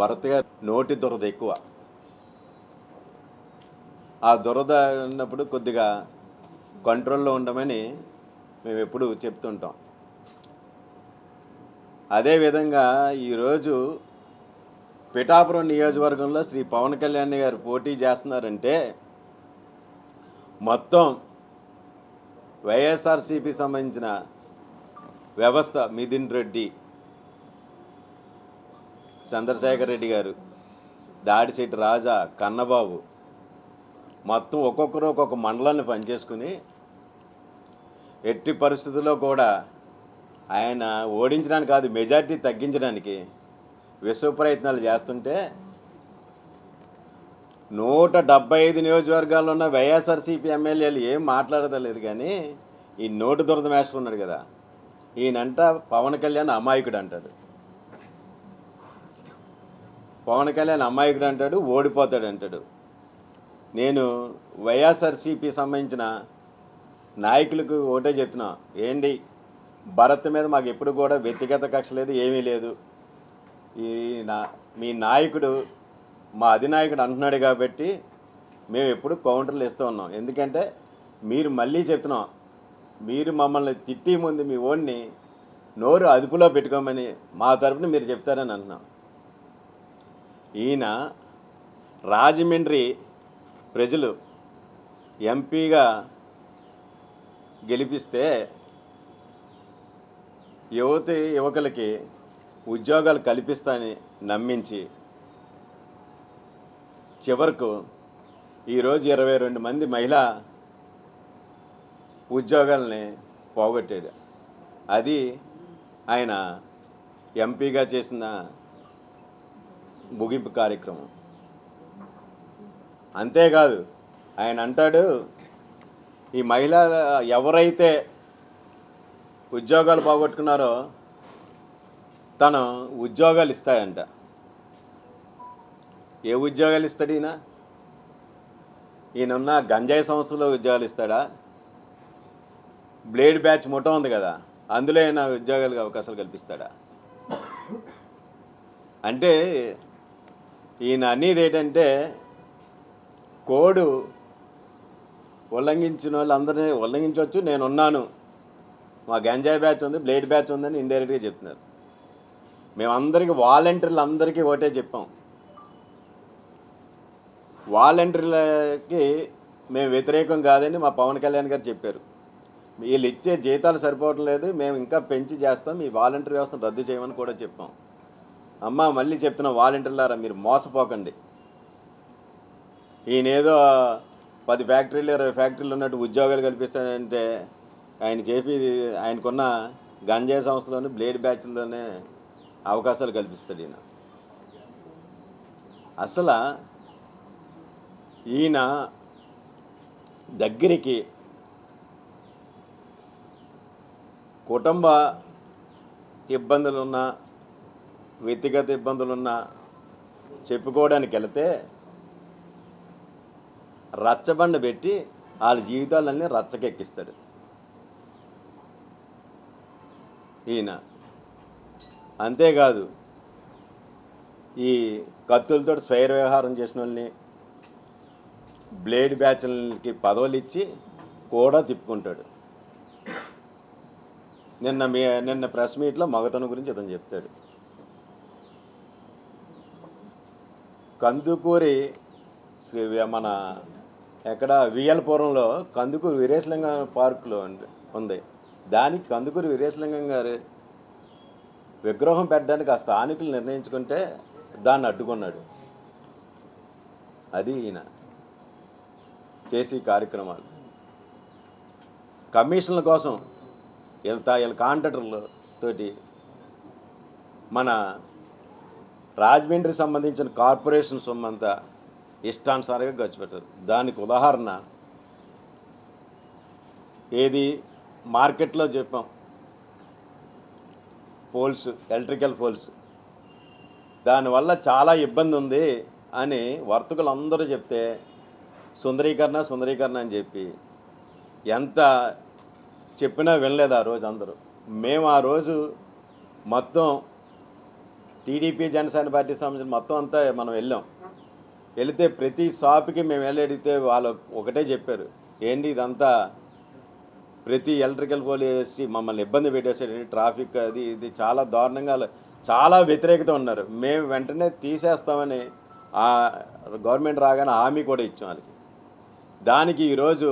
భరత్ గారు నోటి దురద ఎక్కువ. ఆ దురద ఉన్నప్పుడు కొద్దిగా కంట్రోల్లో ఉండమని మేము ఎప్పుడు చెప్తుంటాం. అదేవిధంగా ఈరోజు పిఠాపురం నియోజకవర్గంలో శ్రీ పవన్ కళ్యాణ్ గారు పోటీ చేస్తున్నారంటే మొత్తం వైఎస్ఆర్సీపీ సంబంధించిన వ్యవస్థ మిథున్ రెడ్డి చంద్రశేఖర్ రెడ్డి గారు దాడిశెట్టి రాజా కన్నబాబు మొత్తం ఒక్కొక్కరు ఒక్కొక్క మండలాన్ని పనిచేసుకుని ఎట్టి పరిస్థితుల్లో కూడా ఆయన ఓడించడానికి కాదు మెజార్టీ తగ్గించడానికి విశ్వ ప్రయత్నాలు చేస్తుంటే నూట డెబ్బై ఐదు నియోజకవర్గాల్లో ఉన్న వైఎస్ఆర్సీపీ ఎమ్మెల్యేలు ఏం మాట్లాడతలేదు కానీ ఈ నోటు దురద మేస్టర్ ఉన్నాడు కదా. ఈయనంట పవన్ కళ్యాణ్ అమాయకుడు అంటాడు. పవన్ కళ్యాణ్ అమాయకుడు అంటాడు ఓడిపోతాడు అంటాడు. నేను వైఎస్ఆర్సీపీ సంబంధించిన నాయకులకు ఒకటే చెప్తున్నా. ఏంటి? భరత్ మీద మాకు ఎప్పుడు కూడా వ్యక్తిగత కక్ష లేదు ఏమీ లేదు. ఈ నా మీ నాయకుడు మా అధినాయకుడు అంటున్నాడు కాబట్టి మేము ఎప్పుడు కౌంటర్లు ఇస్తూ ఉన్నాం. ఎందుకంటే మీరు మళ్ళీ చెప్తున్నాం మీరు మమ్మల్ని తిట్టి ముందు మీ ఓడిని నోరు అదుపులో పెట్టుకోమని మా తరపున మీరు చెప్తారని అంటున్నాం. ఈయన రాజమండ్రి ప్రజలు ఎంపీగా గెలిపిస్తే యువతి యువకులకి ఉద్యోగాలు కల్పిస్తాయని నమ్మించి చివరకు ఈరోజు ఇరవై రెండు మంది మహిళా ఉద్యోగాలని పోగొట్టాడు. అది ఆయన ఎంపీగా చేసిన ముగింపు కార్యక్రమం. అంతేకాదు ఆయన అంటాడు ఈ మహిళ ఎవరైతే ఉద్యోగాలు పోగొట్టుకున్నారో తను ఉద్యోగాలు ఇస్తాయంట. ఏ ఉద్యోగాలు ఇస్తాడు ఈయన? ఈయనున్న గంజాయి సంస్థలో ఉద్యోగాలు ఇస్తాడా? బ్లేడ్ బ్యాచ్ ముఠం ఉంది కదా అందులో ఆయన ఉద్యోగాలకు అవకాశాలు కల్పిస్తాడా? అంటే ఈయన అనేది ఏంటంటే కోడు ఉల్లంఘించిన వాళ్ళందరినీ ఉల్లంఘించవచ్చు నేనున్నాను. మా గంజాయి బ్యాచ్ ఉంది బ్లేడ్ బ్యాచ్ ఉందని ఇండైరెక్ట్గా చెప్తున్నారు. మేమందరికీ వాలంటీర్లు అందరికీ ఒకటే చెప్పాం. వాలంటీర్లకి మేము వ్యతిరేకం కాదని మా పవన్ కళ్యాణ్ గారు చెప్పారు. వీళ్ళు ఇచ్చే జీతాలు సరిపోవడం లేదు మేము ఇంకా పెంచి చేస్తాం ఈ వాలంటీర్ వ్యవస్థను రద్దు చేయమని కూడా చెప్పాం. అమ్మ మళ్ళీ చెప్తున్నా వాలంటీర్లారా మీరు మోసపోకండి. ఈయనేదో పది ఫ్యాక్టరీలు ఇరవై ఫ్యాక్టరీలు ఉన్నట్టు ఉద్యోగాలు కల్పిస్తానంటే ఆయన చెప్పి ఆయనకున్న గంజాయి సంస్థలోనే బ్లేడ్ బ్యాచ్లోనే అవకాశాలు కల్పిస్తాడు ఈయన. అసలు ఈయన దగ్గరికి కుటుంబ ఇబ్బందులున్నా వ్యక్తిగత ఇబ్బందులున్నా చెప్పుకోవడానికి వెళితే రచ్చబండ పెట్టి వాళ్ళ జీవితాలన్నీ రచ్చకెక్కిస్తాడు. ఈయన. అంతేకాదు ఈ కత్తులతో స్వైర వ్యవహారం చేసిన వాళ్ళని బ్లేడ్ బ్యాచ్లకి పదవులు ఇచ్చి కూడా తిప్పుకుంటాడు. నిన్న మీ నిన్న ప్రెస్ మీట్లో మగతను గురించి ఇతను చెప్తాడు. కందుకూరి శ్రీ మన ఎక్కడ వియల్పురంలో కందుకూరి వీరేశలింగం పార్కులో ఉంది- ఉంది. దానికి కందుకూరి వీరేశలింగం గారు విగ్రహం పెట్టడానికి ఆ స్థానికులు నిర్ణయించుకుంటే దాన్ని అడ్డుకున్నాడు. అది ఈయన చేసి కార్యక్రమాలు. కమిషన్ల కోసం వెళ్తా వీళ్ళ కాంట్రాక్టర్లు తోటి మన రాజమండ్రి సంబంధించిన కార్పొరేషన్ సొమ్ము అంతా ఇష్టానుసారంగా ఖర్చు పెట్టారు. దానికి ఉదాహరణ ఏది మార్కెట్లో చెప్పాం. Poles electrical poles. దానివల్ల చాలా ఇబ్బంది ఉంది అని వర్తకులు అందరూ చెప్తే సుందరీకరణ సుందరీకరణ అని చెప్పి ఎంత చెప్పినా వినలేదు ఆ రోజు అందరూ. మేము ఆ రోజు మొత్తం టీడీపీ జనసేన పార్టీ సంబంధించిన మొత్తం అంతా మనం వెళ్ళాం. వెళితే ప్రతి షాప్కి మేము వెళ్ళి అడిగితే వాళ్ళు ఒకటే చెప్పారు. ఏంటి ఇదంతా? ప్రతి ఎలక్ట్రికల్ పోలీసి మమ్మల్ని ఇబ్బంది పెట్టేసాడు ట్రాఫిక్ అది ఇది? చాలా దారుణంగా చాలా వ్యతిరేకత ఉన్నారు. మేము వెంటనే తీసేస్తామని ఆ గవర్నమెంట్ రాగానే హామీ కూడా ఇచ్చాం వాళ్ళకి. దానికి ఈరోజు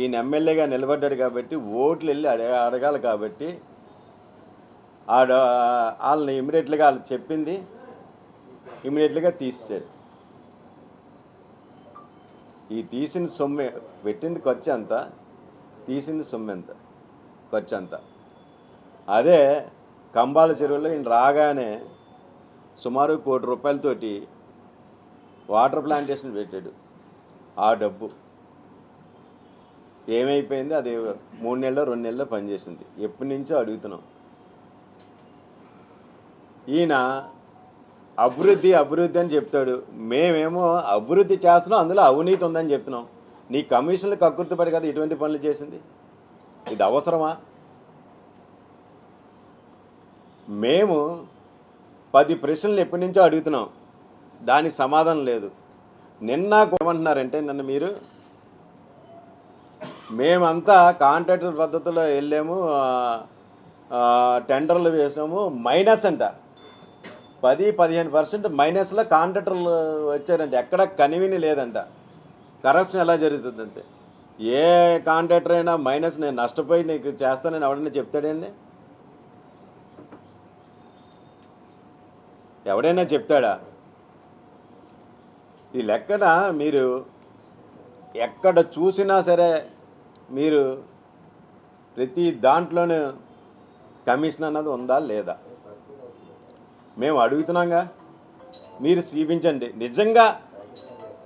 ఈయన ఎమ్మెల్యేగా నిలబడ్డాడు కాబట్టి ఓట్లు వెళ్ళి అడగ అడగాలి కాబట్టి ఆడ వాళ్ళని ఇమీడియట్గా వాళ్ళు చెప్పింది ఇమీడియట్గా తీసేశారు. ఈ తీసిన సొమ్మె పెట్టింది ఖర్చు ఎంత? తీసింది సొమ్ము ఎంత? ఖర్చు ఎంత అదే కంబాల చెరువులో ఈయన రాగానే సుమారు కోటి రూపాయలతోటి వాటర్ ప్లాంటేషన్ పెట్టాడు ఆ డబ్బు. ఏమైపోయింది? అది మూడు నెలలో రెండు నెలలో పనిచేసింది. ఎప్పటి నుంచో అడుగుతున్నాం. ఈయన అభివృద్ధి అభివృద్ధి అని చెప్తాడు. మేమేమో అభివృద్ధి చేస్తున్నాం అందులో అవినీతి ఉందని చెప్తున్నాం. నీ కమిషన్లు కక్కుర్తిపడి కదా ఇటువంటి పనులు చేసింది? ఇది అవసరమా? మేము పది ప్రశ్నలు ఎప్పటి నుంచో అడుగుతున్నాం. దానికి సమాధానం లేదు. నిన్న ఏమంటున్నారంటే నన్ను మీరు మేమంతా కాంట్రాక్టర్ పద్ధతిలో వెళ్ళాము టెండర్లు వేసాము మైనస్ అంట. పది పదిహేను పర్సెంట్ మైనస్లో కాంట్రాక్టర్లు వచ్చారంట ఎక్కడ కనివిని లేదంట. కరప్షన్ ఎలా జరుగుతుందంటే ఏ కాంట్రాక్టర్ అయినా మైనస్ నేను నష్టపోయి నీకు చేస్తానని ఎవడైనా చెప్తాడండి ఎవడైనా చెప్తాడా? ఈ లెక్కన మీరు ఎక్కడ చూసినా సరే మీరు ప్రతి దాంట్లోనూ కమిషన్ అన్నది ఉందా లేదా? మేము అడుగుతున్నాంగా. మీరు చూపించండి నిజంగా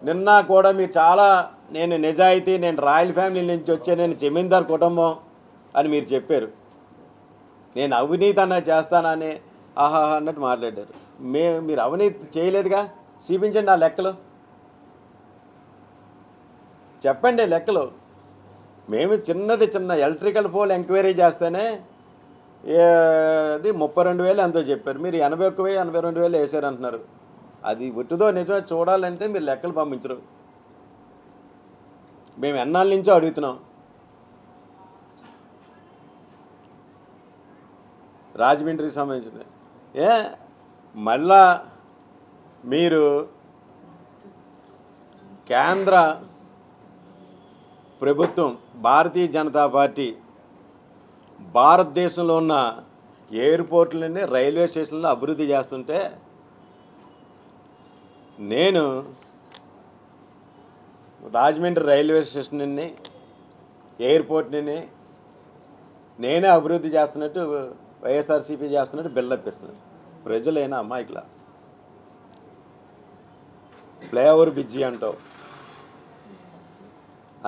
నిన్న కూడా మీరు చాలా నేను నిజాయితీ నేను రాయల్ ఫ్యామిలీ నుంచి వచ్చే నేను జమీందార్ కుటుంబం అని మీరు చెప్పారు. నేను అవినీతి అన్నది చేస్తానని ఆహా అన్నట్టు మాట్లాడారు. మే మీరు అవినీతి చేయలేదుగా? చూపించండి ఆ లెక్కలు. చెప్పండి లెక్కలు. మేము చిన్నది చిన్న ఎలక్ట్రికల్ పోల్ ఎంక్వైరీ చేస్తేనే అది ముప్పై రెండు వేలు ఎంతో చెప్పారు. మీరు ఎనభై ఒక్క వెయ్యి ఎనభై రెండు వేలు వేసారు అంటున్నారు అది ఒట్టుదో నిజమే చూడాలంటే మీరు లెక్కలు పంపించరు. మేము ఎన్నాళ్ళ నుంచో అడుగుతున్నాం. రాజమండ్రికి సంబంధించింది. ఏ మళ్ళా మీరు కేంద్ర ప్రభుత్వం భారతీయ జనతా పార్టీ భారతదేశంలో ఉన్న ఎయిర్పోర్ట్లని రైల్వే స్టేషన్లు అభివృద్ధి చేస్తుంటే నేను రాజమండ్రి రైల్వే స్టేషన్ని ఎయిర్పోర్ట్ని నేనే అభివృద్ధి చేస్తున్నట్టు వైఎస్ఆర్సీపీ చేస్తున్నట్టు బిల్డప్ ఇస్తున్నాను. ప్రజలైనా అమ్మాయికుల ఫ్లైఓవర్ బిజ్జి అంటావు.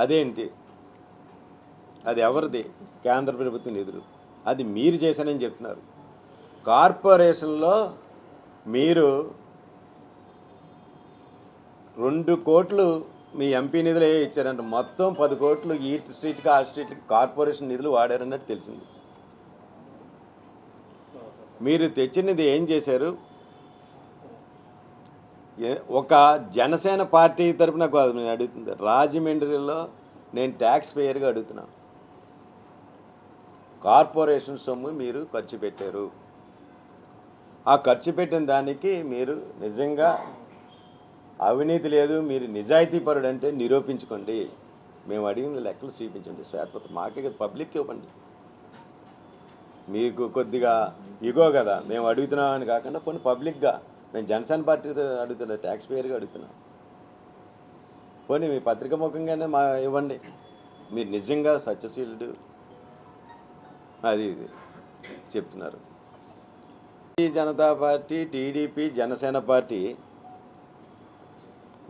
అదేంటి? అది ఎవరిది? కేంద్ర ప్రభుత్వం నిధులు అది మీరు చేశానని చెప్తున్నారు. కార్పొరేషన్లో మీరు రెండు కోట్లు మీ ఎంపీ నిధులు ఏ ఇచ్చారంటే మొత్తం పది కోట్లు ఈ స్ట్రీట్కి ఆ స్ట్రీట్కి కార్పొరేషన్ నిధులు వాడారన్నట్టు తెలిసింది. మీరు తెచ్చినది ఏం చేశారు? ఒక జనసేన పార్టీ తరపున కాదు నేను అడుగుతుంది. రాజమండ్రిలో నేను ట్యాక్స్ పేయర్గా అడుగుతున్నా. కార్పొరేషన్ సొమ్ము మీరు ఖర్చు పెట్టారు. ఆ ఖర్చు పెట్టిన దానికి మీరు నిజంగా అవినీతి లేదు మీరు నిజాయితీపరుడు అంటే నిరూపించుకోండి. మేము అడిగిన లెక్కలు చూపించండి. శ్వేతపత్రం మాకే పబ్లిక్ ఇవ్వండి. మీకు కొద్దిగా ఇగో కదా మేము అడుగుతున్నామని కాకుండా కొన్ని పబ్లిక్గా. మేము జనసేన పార్టీతో అడుగుతున్నా ట్యాక్స్ పేయర్గా అడుగుతున్నాం. పోనీ మీ పత్రిక ముఖంగానే మా ఇవ్వండి. మీరు నిజంగా సత్యశీలుడు అది ఇది చెప్తున్నారు. ఈ Janata party TDP Janasena party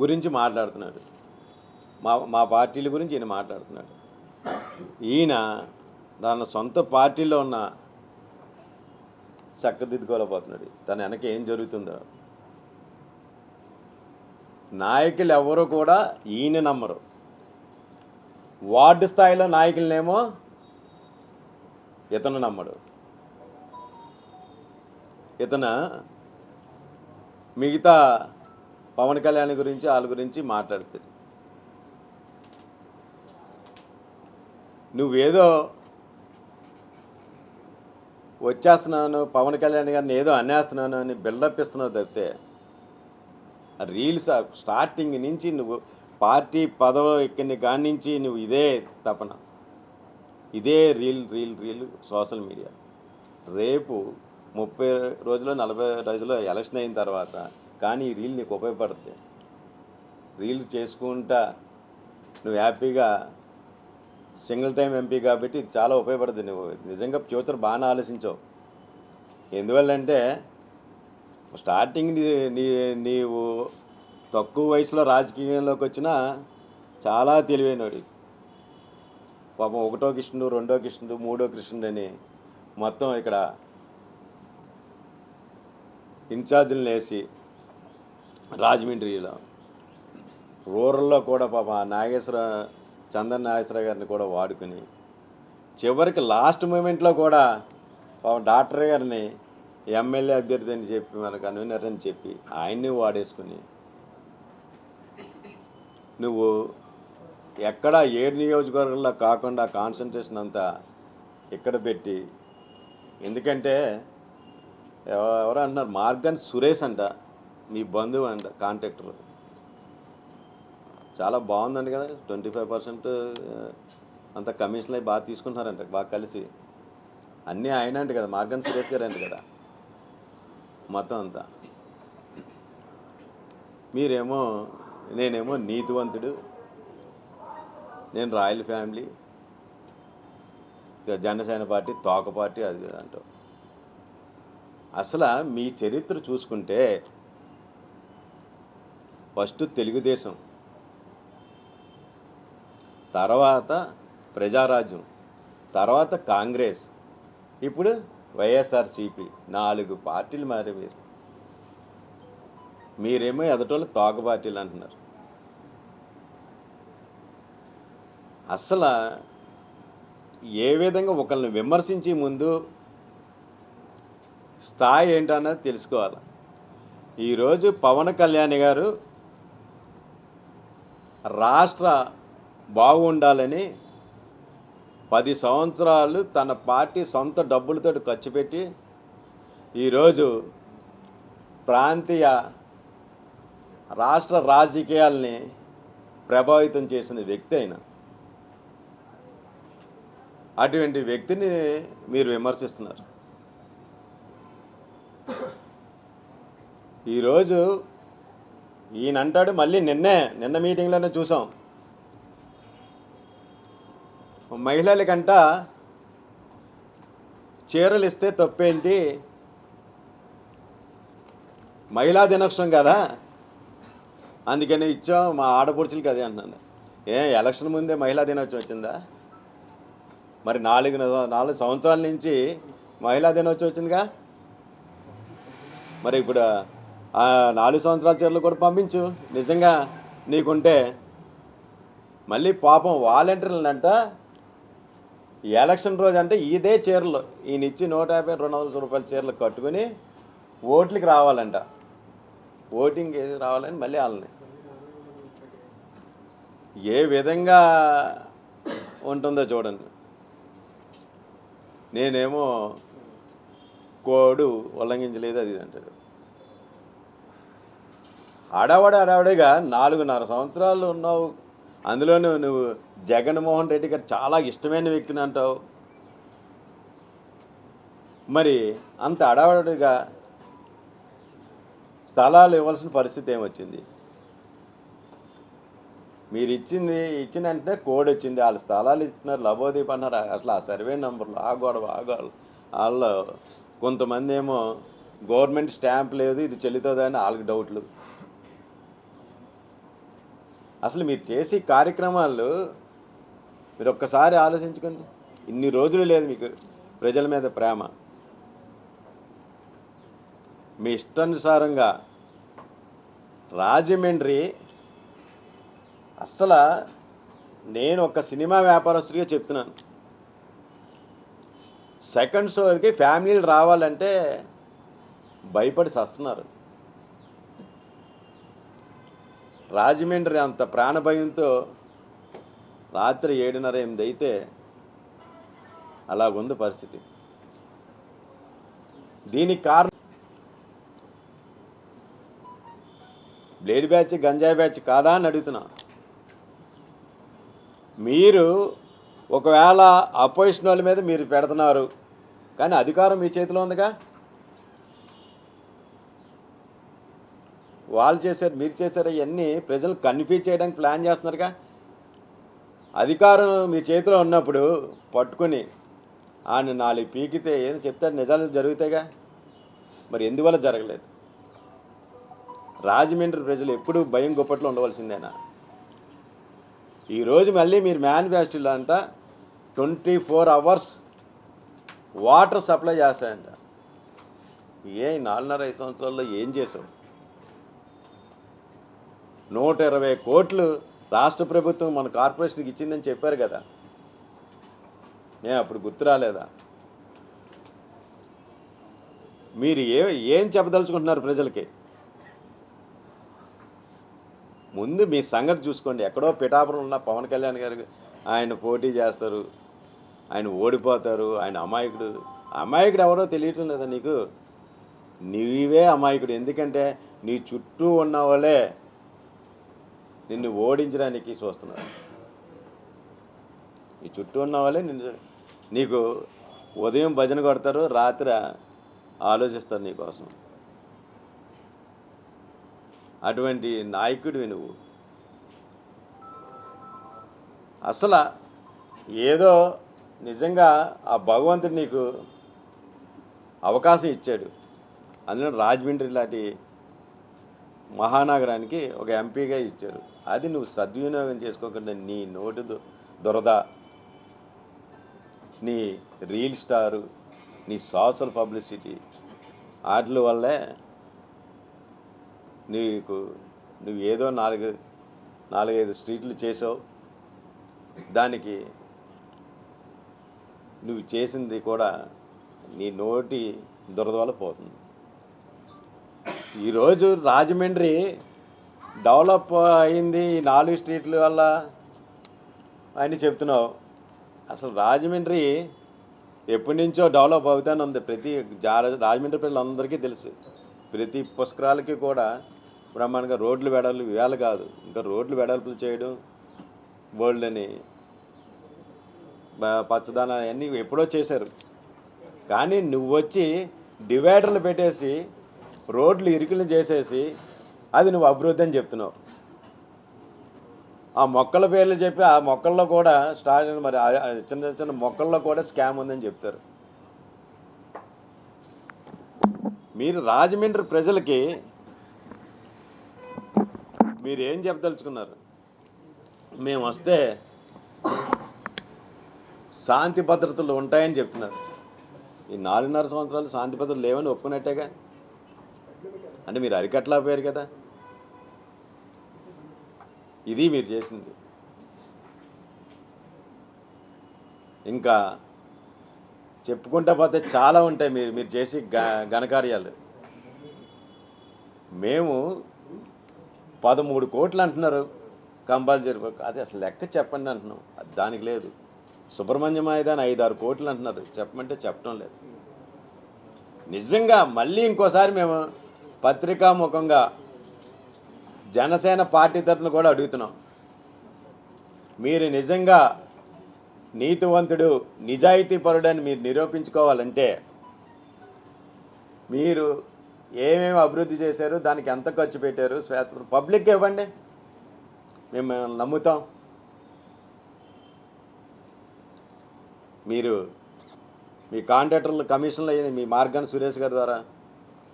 గురించి మాట్లాడుతున్నాడు. మా మా పార్టీల గురించి ఈయన మాట్లాడుతున్నాడు. ఈయన తన సొంత పార్టీలో ఉన్న చక్కదిద్దుకోలేకపోతున్నాడు. తన వెనక ఏం జరుగుతుందో. నాయకులు ఎవరు కూడా ఈయన నమ్మరు. వార్డు స్థాయిలో నాయకులనేమో ఇతను నమ్మడు. ఇతను మిగతా పవన్ కళ్యాణ్ గురించి వాళ్ళ గురించి మాట్లాడుతుంది. నువ్వేదో వచ్చేస్తున్నాను పవన్ కళ్యాణ్ గారిని ఏదో అనేస్తున్నాను అని బిల్డప్ ఇస్తున్నావు తప్పితే ఆ రీల్స్ స్టార్టింగ్ నుంచి నువ్వు పార్టీ పదవి ఇక్కడిని కానించి నువ్వు ఇదే తపన. ఇదే reel reel reel social media. రేపు ముప్పై రోజులు నలభై రోజులు ఎలక్షన్ అయిన తర్వాత కానీ ఈ రీల్ నీకు ఉపయోగపడుతుంది రీల్ చేసుకుంటా నువ్వు హ్యాపీగా సింగిల్ టైం ఎంపీ కాబట్టి ఇది చాలా ఉపయోగపడుతుంది నువ్వు. నిజంగా ఫ్యూచర్ బాగానే ఆలోచించావు ఎందువల్లంటే స్టార్టింగ్ నీ నీ నీవు తక్కువ వయసులో రాజకీయంలోకి వచ్చినా చాలా తెలివైనవాడు పాపం ఒకటో కృష్ణుడు రెండో కృష్ణుడు మూడో కృష్ణుడు అని మొత్తం ఇక్కడ ఇన్ఛార్జీలను వేసి రాజమండ్రిలో. రూరల్లో కూడా పాప నాగేశ్వర చందన్ నాగేశ్వర గారిని కూడా వాడుకుని చివరికి లాస్ట్ మూమెంట్లో కూడా పాపం డాక్టర్ గారిని ఎమ్మెల్యే అభ్యర్థి అని చెప్పి మనకు కన్వీనర్ అని చెప్పి ఆయన్ని వాడేసుకుని నువ్వు ఎక్కడ ఏడు నియోజకవర్గంలో కాకుండా కాన్సన్ట్రేషన్ అంతా ఇక్కడ పెట్టి ఎందుకంటే ఎవరు ఎవరో అంటున్నారు మార్గన్ సురేష్ అంట మీ బంధువు అంట కాంట్రాక్టర్. చాలా బాగుందండి కదా ట్వంటీ ఫైవ్ పర్సెంట్ అంత కమిషన్ అవి బాగా తీసుకుంటున్నారంట బాగా కలిసి. అన్నీ ఆయన అంట కదా మార్గన్ సురేష్ గారు అంట కదా మొత్తం అంతా. మీరేమో నేనేమో నీతివంతుడు నేను రాయల్ ఫ్యామిలీ జనసేన పార్టీ తోక పార్టీ అది ఇది అంటావు. అసలు మీ చరిత్ర చూసుకుంటే ఫస్ట్ తెలుగుదేశం తర్వాత ప్రజారాజ్యం తర్వాత కాంగ్రెస్ ఇప్పుడు వైఎస్ఆర్సిపి నాలుగు పార్టీలు మారే మీరు మీరేమో ఎదటోళ్ళు తోక పార్టీలు అంటున్నారు. అసలు ఏ విధంగా ఒకరిని విమర్శించే ముందు స్థాయి ఏంటన్నది తెలుసుకోవాలి. ఈరోజు పవన్ కళ్యాణ్ గారు రాష్ట్ర బాగుండాలని పది సంవత్సరాలు తన పార్టీ సొంత డబ్బులతో ఖర్చు పెట్టి ఈరోజు ప్రాంతీయ రాష్ట్ర రాజకీయాల్ని ప్రభావితం చేసిన వ్యక్తి అయినా అటువంటి వ్యక్తిని మీరు విమర్శిస్తున్నారు. ఈరోజు ఈయన అంటాడు మళ్ళీ నిన్నే నిన్న మీటింగ్లోనే చూసాం. మహిళలకంట చీరలు ఇస్తే తప్పేంటి? మహిళా దినోత్సవం కదా. అందుకని ఇచ్చాం మా ఆడపడుచులకి అదే అంటున్నాను. ఏ ఎలక్షన్ ముందే మహిళా దినోత్సవం వచ్చిందా? మరి నాలుగు నాలుగు సంవత్సరాల నుంచి మహిళా దినోత్సవం వచ్చిందిగా? మరి ఇప్పుడు నాలుగు సంవత్సరాల చీరలు కూడా పంపించు. నిజంగా నీకుంటే మళ్ళీ పాపం వాలంటీర్లంట. అంట ఎలక్షన్ రోజు అంటే ఇదే చీరలు. ఈయన ఇచ్చి నూట యాభై రెండు వందల రూపాయల చీరలు కట్టుకుని ఓట్లకి రావాలంట. ఓటింగ్ రావాలని మళ్ళీ వాళ్ళని. ఏ విధంగా ఉంటుందో చూడండి. నేనేమో కోడు ఉల్లంఘించలేదు అది ఇది అంటాడు. ఆడవాడు ఆడవాడిగా నాలుగున్నర సంవత్సరాలు ఉన్నావు. అందులోనూ నువ్వు జగన్మోహన్ రెడ్డి గారు చాలా ఇష్టమైన వ్యక్తిని అంటావు. మరి అంత అడవాడిగా స్థలాలు ఇవ్వాల్సిన పరిస్థితి ఏమొచ్చింది? మీరు ఇచ్చింది ఇచ్చిన వెంటనే కోడ్ వచ్చింది. వాళ్ళ స్థలాలు ఇస్తున్నారు. లబోదీప్ అన్నారు. అసలు ఆ సర్వే నెంబర్లు ఆ గొడవ ఆ గొడవ. వాళ్ళు కొంతమంది ఏమో గవర్నమెంట్ స్టాంప్ లేదు ఇది చెల్లుతుందని వాళ్ళకి డౌట్లు. అసలు మీరు చేసే కార్యక్రమాలు మీరు ఒక్కసారి ఆలోచించుకోండి. ఇన్ని రోజులు లేదు మీకు ప్రజల మీద ప్రేమ. మీ ఇష్టానుసారంగా రాజమండ్రి అస్సలు నేను ఒక సినిమా వ్యాపారస్తుడిగా చెప్తున్నాను. సెకండ్ షోకి ఫ్యామిలీలు రావాలంటే భయపడి వస్తున్నారు రాజమండ్రి అంత ప్రాణభయంతో రాత్రి ఏడున్నర ఎనిమిది అయితే అలాగుంది పరిస్థితి. దీనికి కారణం బ్లేడ్ బ్యాచ్ గంజాయి బ్యాచ్ కాదా అని అడుగుతున్నా. మీరు ఒకవేళ అపోజిషన్ వాళ్ళ మీద మీరు పెడుతున్నారు కానీ అధికారం మీ చేతిలో ఉందిగా? వాళ్ళు చేశారు మీరు చేశారు ఇవన్నీ ప్రజలు కన్ఫ్యూజ్ చేయడానికి ప్లాన్ చేస్తున్నారుగా? అధికారం మీ చేతిలో ఉన్నప్పుడు పట్టుకుని ఆయన నాలుగు పీకితే ఏదో చెప్తాడు నిజాలు జరుగుతాయిగా? మరి ఎందువల్ల జరగలేదు? రాజమండ్రి ప్రజలు ఎప్పుడూ భయం గొప్పట్లో ఉండవలసిందేనా? ఈరోజు మళ్ళీ మీరు మేనిఫెస్టోలో అంట twenty four hours water supply చేస్తాయంట. ఏ నాలుగున్నర ఐదు సంవత్సరాల్లో ఏం చేసావు? నూట ఇరవై కోట్లు రాష్ట్ర ప్రభుత్వం మన కార్పొరేషన్కి ఇచ్చిందని చెప్పారు కదా. ఏ అప్పుడు గుర్తు రాలేదా? మీరు ఏ ఏం చెప్పదలుచుకుంటున్నారు ప్రజలకి? ముందు మీ సంగతి చూసుకోండి. ఎక్కడో పిఠాపురం ఉన్న పవన్ కళ్యాణ్ గారు ఆయన పోటీ చేస్తారు. ఆయన ఓడిపోతారు. ఆయన అమాయకుడు. అమాయకుడు ఎవరో తెలియటం లేదా నీకు? నీవే అమాయకుడు. ఎందుకంటే నీ చుట్టూ ఉన్న వాళ్ళే నిన్ను ఓడించడానికి చూస్తున్నారు. నీ చుట్టూ ఉన్న వాళ్ళే నిన్ను నీకు ఉదయం భజన కొడతారు రాత్రి ఆలోచిస్తారు నీకోసం అటువంటి నాయకుడివి నువ్వు. అసలు ఏదో నిజంగా ఆ భగవంతుడు నీకు అవకాశం ఇచ్చాడు. అందులో రాజమండ్రి లాంటి మహానగరానికి ఒక ఎంపీగా ఇచ్చారు. అది నువ్వు సద్వినియోగం చేసుకోకుండా నీ నోటు దు- దురద నీ రీల్ స్టారు నీ సోషల్ పబ్లిసిటీ వాటి వల్లే నీకు నువ్వు ఏదో నాలుగు నాలుగైదు స్ట్రీట్లు చేసావు. దానికి నువ్వు చేసింది కూడా నీ నోటి దురద వల్ల పోతుంది. ఈరోజు రాజమండ్రి డెవలప్ అయింది ఈ నాలుగు స్ట్రీట్ల వల్ల అని చెప్తున్నావు. అసలు రాజమండ్రి ఎప్పటి నుంచో డెవలప్ అవుతానే ఉంది. ప్రతి జా- రాజమండ్రి ప్రజలందరికీ తెలుసు. ప్రతి పుష్కరాలకి కూడా బ్రహ్మాండంగా రోడ్లు వెడలు వేళ కాదు. ఇంకా రోడ్లు వెడల్పులు చేయడం బోల్డ్ని పచ్చదాన అన్నీ ఎప్పుడో చేశారు. కానీ నువ్వు వచ్చి డివైడర్లు పెట్టేసి రోడ్లు ఇరుకులు చేసేసి అది నువ్వు అభివృద్ధి అని చెప్తున్నావు. ఆ మొక్కల పేర్లు చెప్పి ఆ మొక్కల్లో కూడా స్టార్ట్ మరి చిన్న చిన్న మొక్కల్లో కూడా స్కామ్ ఉందని చెప్తారు. మీరు రాజమండ్రి ప్రజలకి మీరు ఏం చెప్పదలుచుకున్నారు? మేము వస్తే శాంతి భద్రతలు ఉంటాయని చెప్తున్నారు. ఈ నాలుగున్నర సంవత్సరాలు శాంతి భద్రతలు లేవని ఒప్పుకున్నట్టేగా? అంటే మీరు అరికట్లా పోయారు కదా? ఇది మీరు చేసింది. ఇంకా చెప్పుకుంటా పోతే చాలా ఉంటాయి మీరు మీరు చేసి గ ఘనకార్యాలు. మేము పదమూడు కోట్లు అంటున్నారు. కంపల్సరీ అది అసలు లెక్క చెప్పండి అంటున్నాం. దానికి లేదు. సుబ్రహ్మణ్యం మైదాన్ ఐదు ఆరు కోట్లు అంటున్నారు. చెప్పమంటే చెప్పడం లేదు. నిజంగా మళ్ళీ ఇంకోసారి మేము పత్రికాముఖంగా జనసేన పార్టీ తరఫున కూడా అడుగుతున్నాం. మీరు నిజంగా నీతివంతుడు నిజాయితీపరుడని మీరు నిరూపించుకోవాలంటే మీరు ఏమేమి అభివృద్ధి చేశారు దానికి ఎంత ఖర్చు పెట్టారు శ్వేత పబ్లిక్ ఇవ్వండి. మేము నమ్ముతాం. మీరు మీ కాంట్రాక్టర్లు కమిషన్లు అయ్యాయి మీ మార్గాన్ని సురేష్ గారి ద్వారా.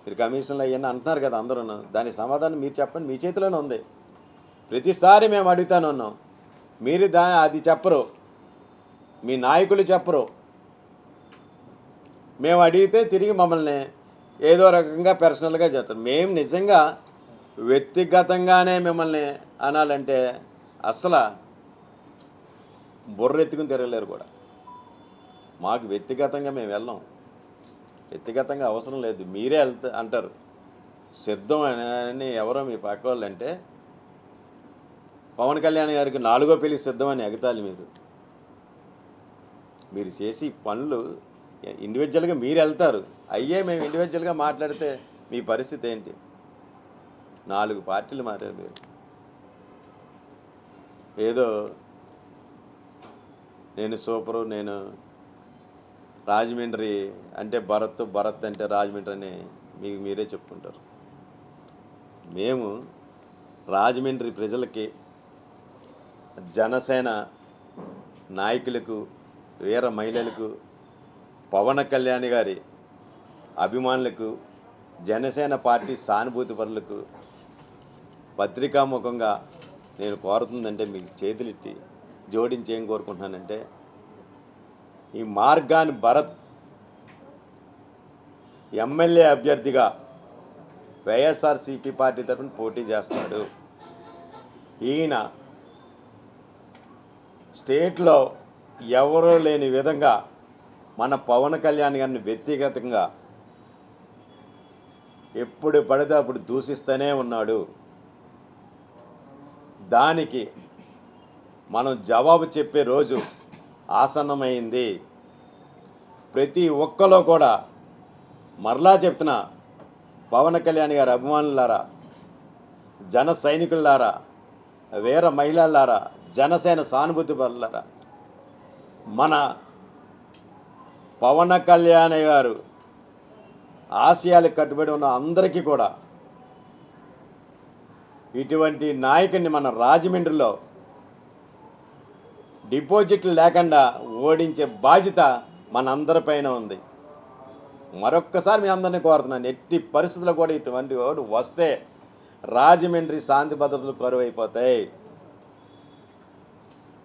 మీరు కమిషన్లు అయ్యని అంటున్నారు కదా అందరూ దానికి సమాధానం మీరు చెప్పండి మీ చేతిలోనే ఉంది. ప్రతిసారి మేము అడుగుతాను ఉన్నాం మీరు దాని అది చెప్పరు. మీ నాయకులు చెప్పరు. మేము అడిగితే తిరిగి మమ్మల్ని ఏదో రకంగా పర్సనల్గా చేస్తారు. మేము నిజంగా వ్యక్తిగతంగానే మిమ్మల్ని అనాలంటే అసలు బుర్రెత్తుకుని తిరగలేరు కూడా. మాకు వ్యక్తిగతంగా మేము వెళ్ళాం. వ్యక్తిగతంగా అవసరం లేదు. మీరే వెళ్తా అంటారు. సిద్ధం అని ఎవరో మీ పక్క వాళ్ళు అంటే పవన్ కళ్యాణ్ గారికి నాలుగో పెళ్ళి అని ఎగతాలి మీరు. మీరు చేసి పనులు ఇండివిజువల్గా మీరు వెళ్తారు. అయ్యే మేము ఇండివిజువల్గా మాట్లాడితే మీ పరిస్థితి ఏంటి? నాలుగు పార్టీలు మారారు మీరు. ఏదో నేను సూపరు నేను రాజమండ్రి అంటే భరత్ భరత్ అంటే రాజమండ్రి అని మీకు మీరే చెప్పుకుంటారు. మేము రాజమండ్రి ప్రజలకి జనసేన నాయకులకు వీర మహిళలకు పవన్ కళ్యాణ్ గారి అభిమానులకు జనసేన పార్టీ సానుభూతి పరులకు పత్రికాముఖంగా నేను కోరుతుందంటే మీకు చేతులెత్తి జోడించి ఏం కోరుకుంటున్నానంటే ఈ మార్గాన్ని భరత్ ఎమ్మెల్యే అభ్యర్థిగా వైఎస్ఆర్సీపీ పార్టీ తరఫున పోటీ చేస్తున్నాడు ఈయన స్టేట్లో ఎవరూ లేని విధంగా మన పవన్ కళ్యాణ్ గారిని వ్యక్తిగతంగా ఎప్పుడు పడితే అప్పుడు దూషిస్తూనే ఉన్నాడు. దానికి మనం జవాబు చెప్పే రోజు ఆసన్నమైంది. ప్రతి ఒక్కలో కూడా మరలా చెప్తున్నా పవన్ కళ్యాణ్ గారి అభిమానులారా జన సైనికులారా వీర మహిళలారా జనసేన సానుభూతి పరులారా మన పవన కళ్యాణ్ గారు ఆశయాలకు కట్టుబడి ఉన్న అందరికీ కూడా ఇటువంటి నాయకుడిని మన రాజమండ్రిలో డిపాజిట్లు లేకుండా ఓడించే బాధ్యత మనందరిపైన ఉంది. మరొక్కసారి మీ అందరినీ కోరుతున్నాను ఎట్టి పరిస్థితుల్లో కూడా ఇటువంటి వాడు వస్తే రాజమండ్రి శాంతి భద్రతలు కరువైపోతాయి.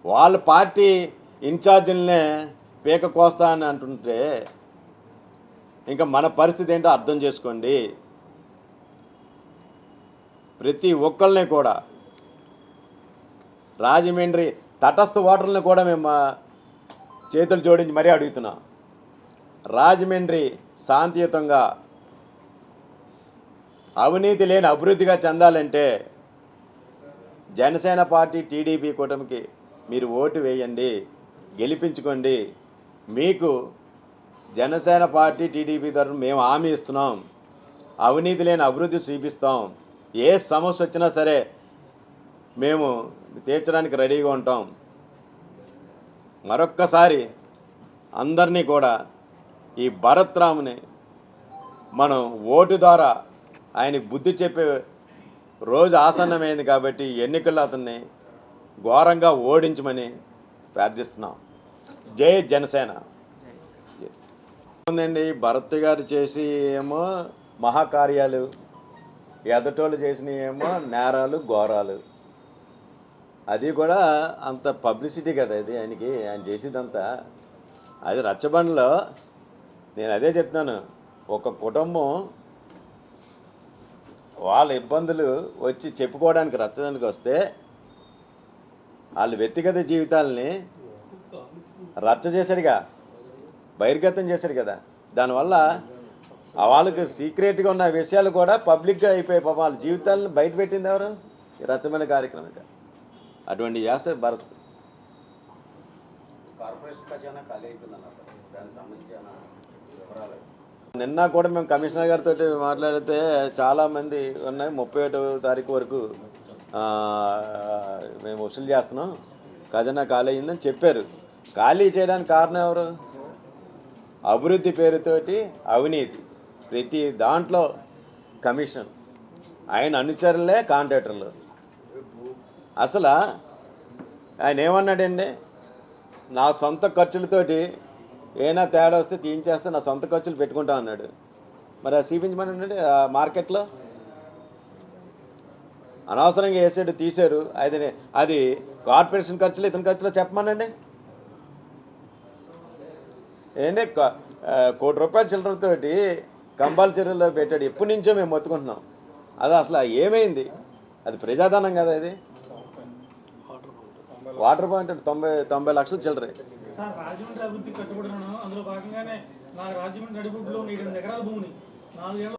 వాళ్ళ పార్టీ ఇన్ఛార్జీలనే పీక కోస్తా అని అంటుంటే ఇంకా మన పరిస్థితి ఏంటో అర్థం చేసుకోండి. ప్రతి ఒక్కరిని కూడా రాజమండ్రి తటస్థ ఓటర్లను కూడా మేము చేతులు జోడించి మరీ అడుగుతున్నాం. రాజమండ్రి శాంతియుతంగా అవినీతి లేని అభివృద్ధిగా చెందాలంటే జనసేన పార్టీ టీడీపీ కూటమికి మీరు ఓటు వేయండి గెలిపించుకోండి. మీకు జనసేన పార్టీ టీడీపీ తరఫున మేము హామీ ఇస్తున్నాం. అవినీతి లేని అభివృద్ధి చూపిస్తాం. ఏ సమస్య వచ్చినా సరే మేము తీర్చడానికి రెడీగా ఉంటాం. మరొక్కసారి అందరినీ కూడా ఈ భరత్ రాముని మనం ఓటు ద్వారా ఆయనకి బుద్ధి చెప్పే రోజు ఆసన్నమైంది కాబట్టి ఎన్నికల్లో అతన్ని ఘోరంగా ఓడించమని ప్రార్థిస్తున్నాం. జై జనసేన. ఉందండి భరత్ గారు చేసి ఏమో మహాకార్యాలు ఎదటోళ్ళు చేసినవి ఏమో నేరాలు ఘోరాలు. అది కూడా అంత పబ్లిసిటీ కదా ఇది ఆయనకి ఆయన చేసేదంతా. అది రచ్చబండలో నేను అదే చెప్తున్నాను ఒక కుటుంబం వాళ్ళ ఇబ్బందులు వచ్చి చెప్పుకోవడానికి రచ్చడానికి వస్తే వాళ్ళ వ్యక్తిగత జీవితాలని రచ్చ చేశాడుగా బహిర్గతం చేశాడు కదా. దానివల్ల వాళ్ళకి సీక్రెట్గా ఉన్న విషయాలు కూడా పబ్లిక్గా అయిపోయి పాపం. వాళ్ళ జీవితాలను బయట పెట్టింది ఎవరు? ఈ రచ్చమైన కార్యక్రమం అటువంటి చేస్తే భరత్. నిన్న కూడా మేము కమిషనర్ గారితో మాట్లాడితే చాలామంది ఉన్నాయి. ముప్పై ఒకటో తారీఖు వరకు మేము వసూలు చేస్తున్నాం. ఖజానా ఖాళీ అయిందని చెప్పారు. ఖాళీ చేయడానికి కారణం ఎవరు? అభివృద్ధి పేరుతోటి అవినీతి. ప్రతి దాంట్లో కమిషన్. ఆయన అనుచరులే కాంట్రాక్టర్లు. అసలు ఆయన ఏమన్నాడండి? నా సొంత ఖర్చులతోటి ఏనా తేడా వస్తే తీయించేస్తే నా సొంత ఖర్చులు పెట్టుకుంటా అన్నాడు. మరి అది చూపించమని అన్నాడు ఆ మార్కెట్లో? అనవసరంగా వేసాడు తీశారు. అది అది కార్పొరేషన్ ఖర్చులు ఇతని ఖర్చులో చెప్పమనండి. ఏంటంటే కోటి రూపాయల చిల్లరతోటి కంపల్సరీలో పెట్టాడు. ఎప్పటి నుంచో మేము మొత్తుకుంటున్నాం. అది అసలు ఏమైంది? అది ప్రజాధనం కదా ఇది. వాటర్ పాయింట్ తొంభై తొంభై లక్షల చిల్లరే. రాజమండ్రి అభివృద్ధి కట్టుబడి అందులో భాగంగానే నా రాజమండ్రి అడిగుడ్లో ఏడు ఎకరాల భూమిని నాలుగేళ్ళ